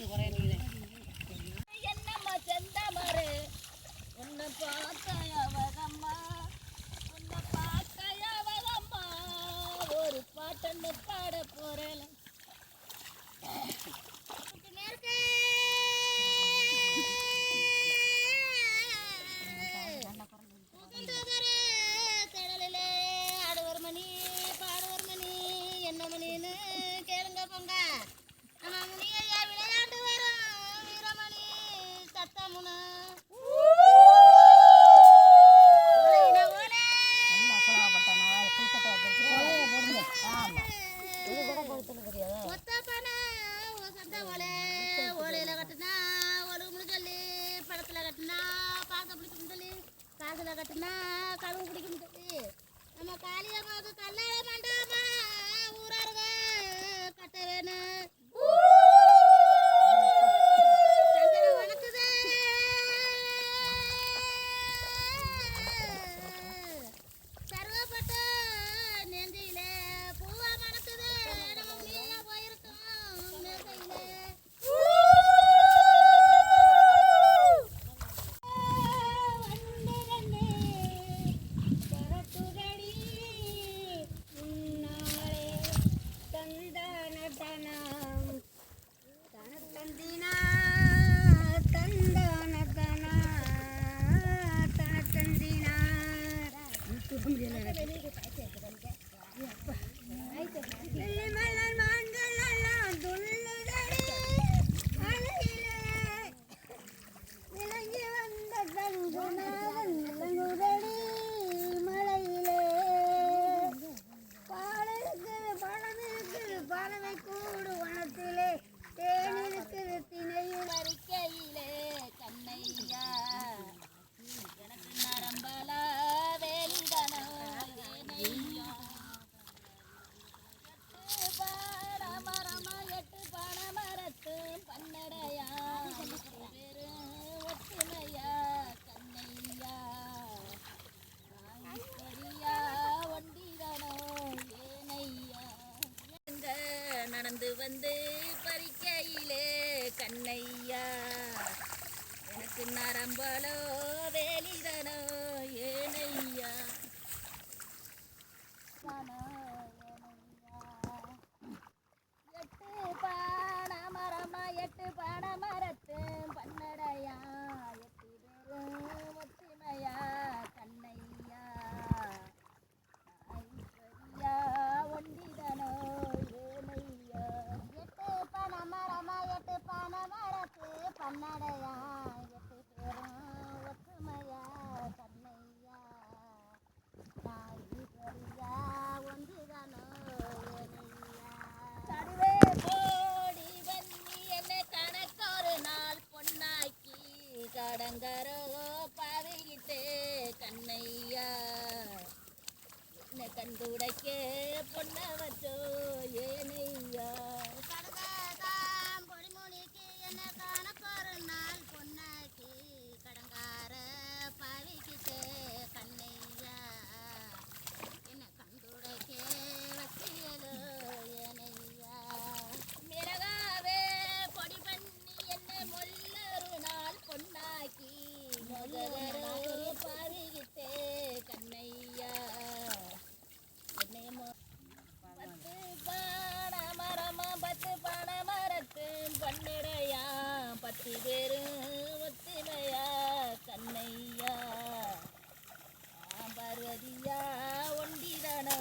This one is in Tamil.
ಹಂಗೆ ಬರೋ ஒத்தப்பான சந்தா ஓலை ஓலையில் கட்டினா ஒழுங்கு சொல்லி படத்தில் கட்டினா பாக்க பிடிக்கும் சொல்லி காதில் கட்டினா கழுவு பிடிக்கும் சொல்லி. நம்ம காளியம்மாவுக்கு கல்லாய் வந்து பறிக்கையிலே கண்ணையா. எனக்கு நரம்பலோ ಬಂಗಾರೋ ಪಾವೆಯಿಟ್ಟೆ ಕಣ್ಣಯ್ಯ ಕಂದುಡಕ್ಕೆ ಪೊನ್ನವತ್ತು ಏನಯ್ಯ கதியா ஒண்டிதனோ